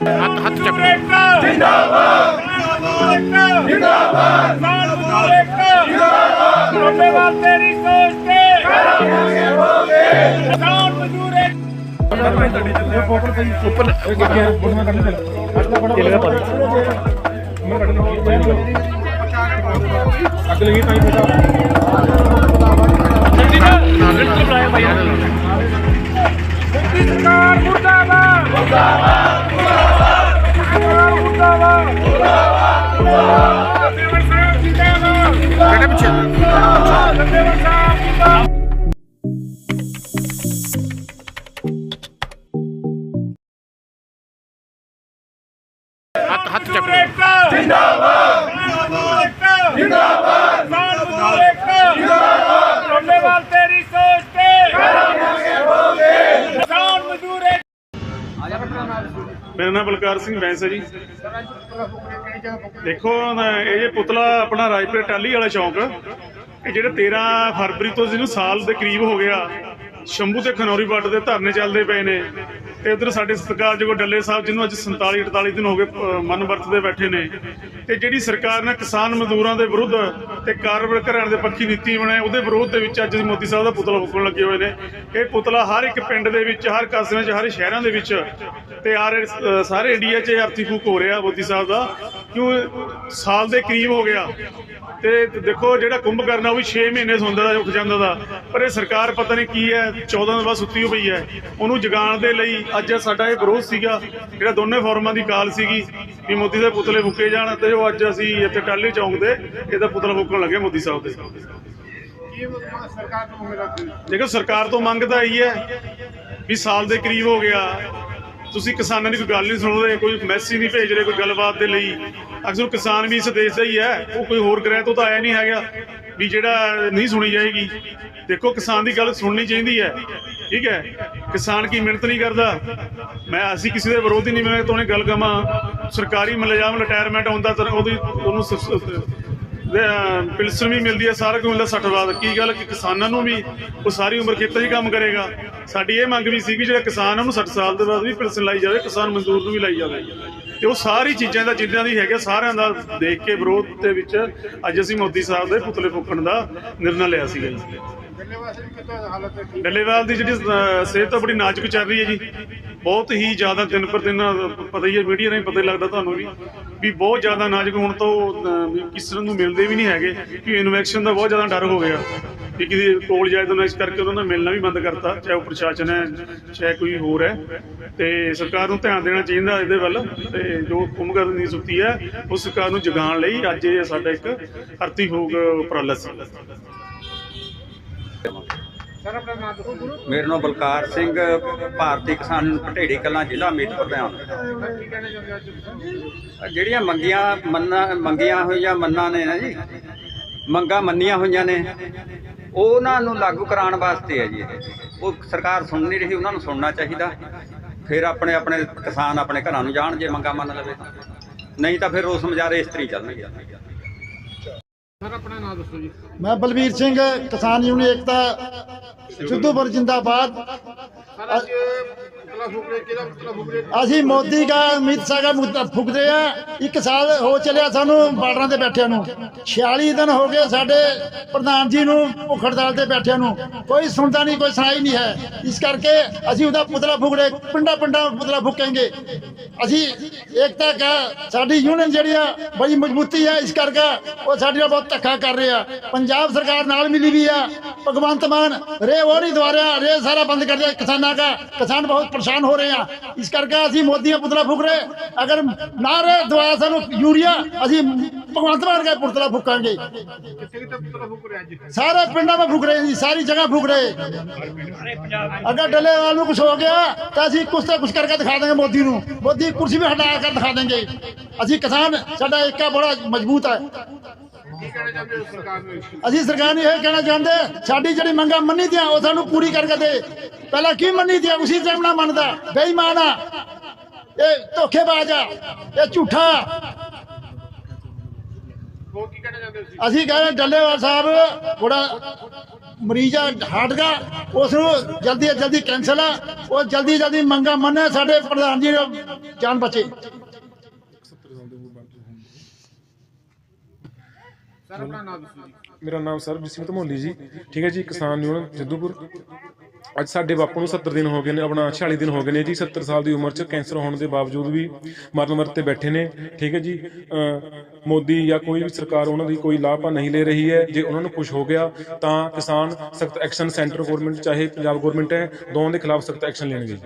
ਹੱਥ ਹੱਥ ਚੱਕੋ। ਜਿੰਦਾਬਾਦ। ਜਿੰਦਾਬਾਦ। ਜਿੰਦਾਬਾਦ। ਧੰਨਵਾਦ ਤੇਰੀ ਸੋਚ ਤੇ। ਕਰਾਂਗੇ ਬੋਲੇ ਕਿਸਾਨ ਮਜ਼ਦੂਰ ਇੱਕ ਮੋਦੀ ਸਰਕਾਰ ਮੁਰਦਾਬਾਦ। ਮੁਰਦਾਬਾਦ ਮੁਰਦਾਬਾਦ ਮੁਰਦਾਬਾਦ ਮੁਰਦਾਬਾਦ ਦੇਵਰ ਸਾਹਿਬ ਜਿੰਦਾਬਾਦ ਕਿਹੜੇ ਪਿੱਛੇ ਦੇਵਰ ਸਾਹਿਬ ਜਿੰਦਾਬਾਦ ਹੱਥ ਹੱਥ ਚੱਕੋ ਜਿੰਦਾਬਾਦ। ਜਿੰਦਾਬਾਦ। ਜਿੰਦਾਬਾਦ। ਮੇਰਾ ਨਾਮ ਬਲਕਾਰ ਸਿੰਘ ਬੈਂਸ ਹੈ ਜੀ। ਦੇਖੋ ਇਹ ਜੇ ਪੁਤਲਾ ਆਪਣਾ ਰਾਜਪੁਰ ਟਾਲੀ ਵਾਲਾ ਚੌਂਕ ਇਹ ਜਿਹੜੇ 13 ਫਰਵਰੀ ਤੋਂ ਜਿਹਨੂੰ ਸਾਲ ਦੇ ਕਰੀਬ ਹੋ ਗਿਆ ਸ਼ੰਭੂ ਤੇ ਖਨੌਰੀ ਬਾਰਡਰ ਦੇ ਧਰਨੇ ਚੱਲਦੇ ਪਏ ਨੇ ਤੇ ਉਧਰ ਸਾਡੇ ਸਤਿਕਾਰਯੋਗ ਡੱਲੇ ਸਾਹਿਬ, ਜਿਹਨੂੰ ਅੱਜ 47 48 ਦਿਨ ਹੋ ਗਏ ਮਨ ਵਰਤਦੇ ਬੈਠੇ ਨੇ। ਤੇ ਜਿਹੜੀ ਸਰਕਾਰ ਨੇ ਕਿਸਾਨ ਮਜ਼ਦੂਰਾਂ ਦੇ ਵਿਰੁੱਧ ਤੇ ਕਾਰੋਬਾਰ ਘਰਾਂ ਦੇ ਪੱਖੀ ਨੀਤੀ ਬਣਾਈ, ਉਹਦੇ ਵਿਰੋਧ ਦੇ ਵਿੱਚ ਅੱਜ ਮੋਦੀ ਸਾਹਿਬ ਦਾ ਪੁਤਲਾ ਫੂਕਣ ਲੱਗੇ ਹੋਏ ਨੇ। ਇਹ ਪੁਤਲਾ ਹਰ ਇੱਕ ਪਿੰਡ ਦੇ ਵਿੱਚ, ਹਰ ਕਸਬੇ 'ਚ, ਹਰ ਸ਼ਹਿਰਾਂ ਦੇ ਵਿੱਚ ਤੇ ਆ ਸਾਰੇ ਇੰਡੀਆ 'ਚ ਇਹ ਅਰਥੀ ਫੂਕ ਹੋ ਰਿਹਾ ਮੋਦੀ ਸਾਹਿਬ ਦਾ। ਕਿਉਂ? ਸਾਲ ਦੇ ਕਰੀਬ ਹੋ ਗਿਆ। ਤੇ ਦੇਖੋ ਜਿਹੜਾ ਕੁੰਭ ਕਰਨਾ ਉਹ ਵੀ 6 ਮਹੀਨੇ ਸੁਣਦਾ ਦਾ ਉੱਠ ਜਾਂਦਾ ਦਾ। ਪਰ ਇਹ ਸਰਕਾਰ ਪਤਾ ਨਹੀਂ ਕੀ ਹੈ 14 ਦਿਨ ਬਾਅਦ ਸੁੱਤੀ ਹੋਈ ਹੈ। ਉਹਨੂੰ ਜਗਾਉਣ ਦੇ ਲਈ ਅੱਜ ਸਾਡਾ ਇਹ ਵਿਰੋਧ ਸੀਗਾ ਜਿਹੜਾ ਦੋਨੇ ਫੋਰਮਾਂ ਦੀ ਕਾਲ ਸੀਗੀ ਵੀ ਮੋਦੀ ਦੇ ਪੁਤਲੇ ਫੂਕੇ ਜਾਣ ਤੇ ਉਹ ਅੱਜ ਅਸੀਂ ਇੱਥੇ ਟਾਲੀ ਚੌਂਕ ਦੇ ਇਹਦਾ ਪੁਤਲਾ ਫੂਕਣ ਲੱਗੇ ਮੋਦੀ ਸਾਹਿਬ ਦੇ। ਦੇਖੋ ਸਰਕਾਰ ਤੋਂ ਮੰਗ ਤਾਂ ਇਹੀ ਹੈ ਵੀ ਸਾਲ ਦੇ ਕਰੀਬ ਹੋ ਗਿਆ। ਤੁਸੀਂ ਕਿਸਾਨਾਂ ਦੀ ਕੋਈ ਗੱਲ ਨਹੀਂ ਸੁਣਦੇ ਕੋਈ ਮੈਸੇਜ ਨਹੀਂ ਭੇਜ ਰਹੇ ਕੋਈ ਗੱਲਬਾਤ ਦੇ ਲਈ। ਅਕਸਰ ਕਿਸਾਨ ਵੀ ਇਸ ਦੇਸ਼ ਦਾ ਹੀ ਹੈ, ਉਹ ਕੋਈ ਹੋਰ ਗ੍ਰਹਿ ਤੋਂ ਤਾਂ ਆਇਆ ਨਹੀਂ ਹੈਗਾ ਵੀ ਜਿਹੜਾ ਨਹੀਂ ਸੁਣੀ ਜਾਏਗੀ। ਦੇਖੋ, ਕਿਸਾਨ ਦੀ ਗੱਲ ਸੁਣਨੀ ਚਾਹੀਦੀ ਹੈ। ਠੀਕ ਹੈ? ਕਿਸਾਨ ਕੀ ਮਿਹਨਤ ਨਹੀਂ ਕਰਦਾ? ਮੈਂ ਅਸੀਂ ਕਿਸੇ ਦੇ ਹੀ ਨਹੀਂ, ਮੈਂ ਤੁਹਾਨੂੰ ਗੱਲ ਕਹਾਂ। ਸਰਕਾਰੀ ਮੁਲਾਜ਼ਮ ਰਿਟਾਇਰਮੈਂਟ ਆਉਂਦਾ ਤਾਂ ਉਹਦੀ, ਉਹਨੂੰ ਸ- ਪਿਲਸਨ ਵੀ ਮਿਲਦੀ ਹੈ, ਸਾਰਾ ਕੁਝ ਮਿਲਦਾ 60 ਬਾਅਦ। ਕੀ ਗੱਲ? ਕਿ ਕਿਸਾਨਾਂ ਨੂੰ ਵੀ ਉਹ ਸਾਰੀ ਉਮਰ ਖੇਤਾਂ 'ਚ ਹੀ ਕੰਮ ਕਰੇਗਾ। ਸਾਡੀ ਇਹ ਮੰਗ ਵੀ ਸੀ ਕਿ ਜਿਹੜਾ ਕਿਸਾਨ ਉਹਨੂੰ 60 ਸਾਲ ਦੇ ਬਾਅਦ ਵੀ ਪਿਲਸਨ ਲਾਈ ਜਾਵੇ, ਕਿਸਾਨ ਮਜ਼ਦੂਰ ਨੂੰ ਵੀ ਲਾਈ ਜਾਵੇ। ਤੇ ਉਹ ਸਾਰੀ ਚੀਜ਼ਾਂ ਦਾ ਜਿੱਦਾਂ ਦੀ ਹੈਗਾ ਸਾਰਿਆਂ ਦਾ ਦੇਖ ਕੇ ਵਿਰੋਧ ਦੇ ਵਿੱਚ ਅੱਜ ਅਸੀਂ ਮੋਦੀ ਸਾਹਿਬ ਦੇ ਪੁਤਲੇ ਫੂਕਣ ਦਾ ਨਿਰਣਾ ਲਿਆ ਸੀਗਾ ਜੀ। ਡੱਲੇਵਾਲ ਦੀ ਜਿਹੜੀ ਸਿਹਤ ਤਾਂ ਬੜੀ ਨਾਜ਼ੁਕ ਚੱਲ ਰਹੀ ਹੈ ਜੀ। ਬਹੁਤ ਹੀ ਜ਼ਿਆਦਾ ਦਿਨ ਪਰ ਦਿਨ ਪਤਾ ਹੀ ਹੈ ਮੀਡੀਆ ਨਹੀਂ ਪਤਾ ਲੱਗਦਾ ਤੁਹਾਨੂੰ ਵੀ ਵੀ ਬਹੁਤ ਜ਼ਿਆਦਾ ਨਾਜ਼ੁਕ ਹੁਣ ਤੋਂ ਅਹ, ਕਿਸੇ ਨੂੰ ਮਿਲਦੇ ਵੀ ਨਹੀਂ ਹੈਗੇ ਕਿ ਇਨਫੈਕਸ਼ਨ ਦਾ ਬਹੁਤ ਜ਼ਿਆਦਾ ਡਰ ਹੋ ਗਿਆ। ਕਿ ਕਿਸੇ ਕੋਲ ਜਾਏ ਤਾਂ ਇਸ ਕਰਕੇ ਉਹਨਾਂ ਨਾਲ ਮਿਲਣਾ ਵੀ ਬੰਦ ਕਰਤਾ ਚਾਹੇ ਉਹ ਪ੍ਰਸ਼ਾਸਨ ਹੈ ਚਾਹੇ ਕੋਈ ਹੋਰ ਹੈ। ਤੇ ਸਰਕਾਰ ਨੂੰ ਧਿਆਨ ਦੇਣਾ ਚਾਹੀਦਾ ਇਹਦੇ ਵੱਲ ਤੇ ਜੋ ਕੁੰਭਕਰਨ ਦੀ ਸੁੱਤੀ ਹੈ ਉਸ ਸਰਕਾਰ ਨੂੰ ਜਗਾਉਣ ਲਈ ਅੱਜ ਇਹ ਸਾਡਾ ਇੱਕ ਅਰਥੀ ਹੋਗ ਉਪਰਾਲਾ ਸੀ। ਮੇਰਾ ਨਾਮ ਬਲਕਾਰ ਸਿੰਘ ਭਾਰਤੀ ਕਿਸਾਨ ਪਟੇੜੀ ਕਲਾਂ ਜ਼ਿਲ੍ਹਾ ਮੀਤ ਪ੍ਰਧਾਨ ਜਿਹੜੀਆਂ ਮੰਗੀਆਂ ਮੰਨਾਂ ਮੰਗੀਆਂ ਹੋਈਆਂ ਮੰਨਾਂ ਨੇ ਨਾ ਜੀ ਮੰਗਾਂ ਮੰਨੀਆਂ ਹੋਈਆਂ ਨੇ। ਉਹਨਾਂ ਨੂੰ ਲਾਗੂ ਕਰਾਉਣ ਵਾਸਤੇ ਹੈ ਜੀ ਇਹ। ਉਹ ਸਰਕਾਰ ਸੁਣ ਨਹੀਂ ਰਹੀ ਉਹਨਾਂ ਨੂੰ ਸੁਣਨਾ ਚਾਹੀਦਾ। ਫਿਰ ਆਪਣੇ ਆਪਣੇ ਕਿਸਾਨ ਆਪਣੇ ਘਰਾਂ ਨੂੰ ਜਾਣ ਜੇ ਮੰਗਾਂ ਮੰਨ ਲਵੇ। ਨਹੀਂ ਤਾਂ ਫਿਰ ਰੋਸ ਮੁਜ਼ਾਹਰੇ ਇਸ ਤਰੀ ਚੱਲਣਗੇ। ਮੈਂ ਬਲਵੀਰ ਸਿੰਘ ਕਿਸਾਨ ਯੂਨੀਅਨ ਏਕਤਾ ਸਿੱਧੂਪੁਰ ਜਿੰਦਾਬਾਦ। ਅਸੀਂ ਮੋਦੀ ਦਾ, ਅਮਿਤ ਸ਼ਾਹ ਦਾ ਮੁੱਦਾ ਫੁਕਦੇ ਆ। ਇੱਕ ਸਾਲ ਹੋ ਚੱਲਿਆ ਸਾਨੂੰ ਬਾਰਡਰਾਂ ਤੇ ਬੈਠਿਆਂ ਨੂੰ। 46 ਦਿਨ ਹੋ ਗਏ ਸਾਡੇ ਪ੍ਰਧਾਨ ਜੀ ਨੂੰ ਭੁੱਖ ਹੜਤਾਲ ਤੇ ਬੈਠਿਆਂ ਨੂੰ। ਕੋਈ ਸੁਣਦਾ ਨਹੀਂ, ਕੋਈ ਸੁਣਾਈ ਨਹੀਂ ਹੈ। ਇਸ ਕਰਕੇ ਅਸੀਂ ਉਹਦਾ ਪੁਤਲਾ ਫੁਕੜੇ ਪਿੰਡਾਂ ਪਿੰਡਾਂ ਪੁਤਲਾ ਫੁਕਾਂਗੇ। ਅਸੀਂ ਏਕਤਾ ਕਾ, ਸਾਡੀ ਯੂਨੀਅਨ ਜਿਹੜੀ ਆ, ਬੜੀ ਮਜ਼ਬੂਤੀ ਆ। ਇਸ ਕਰਕੇ ਉਹ ਸਾਡੇ ਨਾਲ ਬਹੁਤ ਧੱਕਾ ਕਰ ਰਿਹਾ ਪੰਜਾਬ ਸਰਕਾਰ ਨਾਲ ਮਿਲੀ ਵੀ ਆ। ਭਗਵੰਤ ਮਾਨ, ਰੇ ਉਹ ਨਹੀਂ ਦਵਾ ਰਿਹਾ ਰੇ ਸਾਰਾ ਬੰਦ ਕਰ ਦਿਆ ਕਿਸਾਨਾਂ ਦਾ। ਕਿਸਾਨ ਬਹੁਤ ਪਰੇਸ਼ਾਨ ਹੋ ਰਹੇ ਆ। ਇਸ ਕਰਕੇ ਅਸੀਂ ਮੋਦੀ ਪੁਤਲਾ ਫੂਕ ਰਹੇ। ਅਗਰ ਨਾ ਰੇ ਦਵਾ ਸਾਨੂੰ ਯੂਰੀਆ, ਅਸੀਂ ਭਗਵੰਤ ਮਾਨ ਦਾ ਪੁਤਲਾ ਫੂਕਾਂਗੇ। ਸਾਰੇ ਪਿੰਡਾਂ ਵਿੱਚ ਫੂਕ ਰਹੇ ਹਾਂ ਜੀ, ਸਾਰੀ ਜਗ੍ਹਾ ਫੂਕ ਰਹੇ। ਅਗਰ ਡੱਲੇਵਾਲ ਨੂੰ ਕੁਝ ਹੋ ਗਿਆ, ਤਾਂ ਅਸੀਂ ਕੁਛ ਤੇ ਕੁਛ ਕਰਕੇ ਦਿਖਾ ਦਾਂਗੇ ਮੋਦੀ ਨੂੰ। ਮੋਦੀ ਕੁਰਸੀ ਵੀ ਹਟਾ ਕੇ ਦਿਖਾ ਦੇਂਗੇ ਅਸੀਂ ਕਿਸਾਨ, ਸਾਡਾ ਏਕਾ ਬੜਾ ਮਜ਼ਬੂਤ ਹੈ। ਅਸੀਂ ਸਰਕਾਰ ਨੂੰ ਇਹ ਕਹਿਣਾ ਚਾਹੁੰਦੇ ਸਾਡੀ ਜਿਹੜੀ ਮੰਗਾਂ ਮੰਨੀ ਦੀਆਂ, ਉਹ ਸਾਨੂੰ ਪੂਰੀ ਕਰਕੇ ਦੇ। ਪਹਿਲਾਂ ਕੀ ਮੰਨੀ ਦੀਆਂ, ਉਸੇ ਟਾਈਮ ਨਾਲ ਮੰਨਦਾ। ਬੇਈਮਾਨ ਆ। ਇਹ ਧੋਖੇਬਾਜ਼ ਆ। ਇਹ ਝੂਠਾ। ਅਸੀਂ ਕਹਿੰਦੇ ਡੱਲੇਵਾਲ ਸਾਹਿਬ ਬੜਾ ਮਰੀਜ਼ ਆ ਹਾਰਟ ਦਾ। ਉਸ ਨੂੰ ਜਲਦੀ ਜਲਦੀ ਕੈਂਸਲ ਆ। ਉਹ ਜਲਦੀ ਜਲਦੀ ਮੰਗਾ ਮੰਨੇ, ਸਾਡੇ ਪ੍ਰਧਾਨ ਜੀ ਜਾਨ ਬਚੇ। ਮੇਰਾ ਨਾਮ ਸਰਬਜੀਤ ਸਿੰਘ ਧਮੋਲੀ ਜੀ। ਠੀਕ ਹੈ ਜੀ, ਕਿਸਾਨ ਯੂਨੀਅਨ ਜੱਦੂਪੁਰ। ਅੱਜ ਸਾਡੇ ਬਾਪੂ ਨੂੰ 70 ਦਿਨ ਹੋ ਗਏ ਨੇ, ਆਪਣਾ 46 ਦਿਨ ਹੋ ਗਏ ਨੇ ਜੀ। 70 ਸਾਲ ਦੀ ਉਮਰ 'ਚ ਕੈਂਸਰ ਹੋਣ ਦੇ ਬਾਵਜੂਦ ਵੀ ਮਰਨ ਮਰਤ ਤੇ ਬੈਠੇ ਨੇ। ਠੀਕ ਹੈ ਜੀ, ਅਹ, ਮੋਦੀ ਜਾਂ ਕੋਈ ਵੀ ਸਰਕਾਰ ਉਹਨਾਂ ਦੀ ਕੋਈ ਲਾਭਾ ਨਹੀਂ ਲੈ ਰਹੀ ਹੈ। ਜੇ ਉਹਨਾਂ ਨੂੰ ਕੁਝ ਹੋ ਗਿਆ, ਤਾਂ ਕਿਸਾਨ ਸਖਤ ਐਕਸ਼ਨ ਸੈਂਟਰ ਗਵਰਨਮੈਂਟ, ਚਾਹੇ ਪੰਜਾਬ ਗਵਰਨਮੈਂਟ ਹੈ, ਦੋਵਾਂ ਦੇ ਖਿਲਾਫ ਸਖਤ ਐਕਸ਼ਨ ਲੈਣਗੇ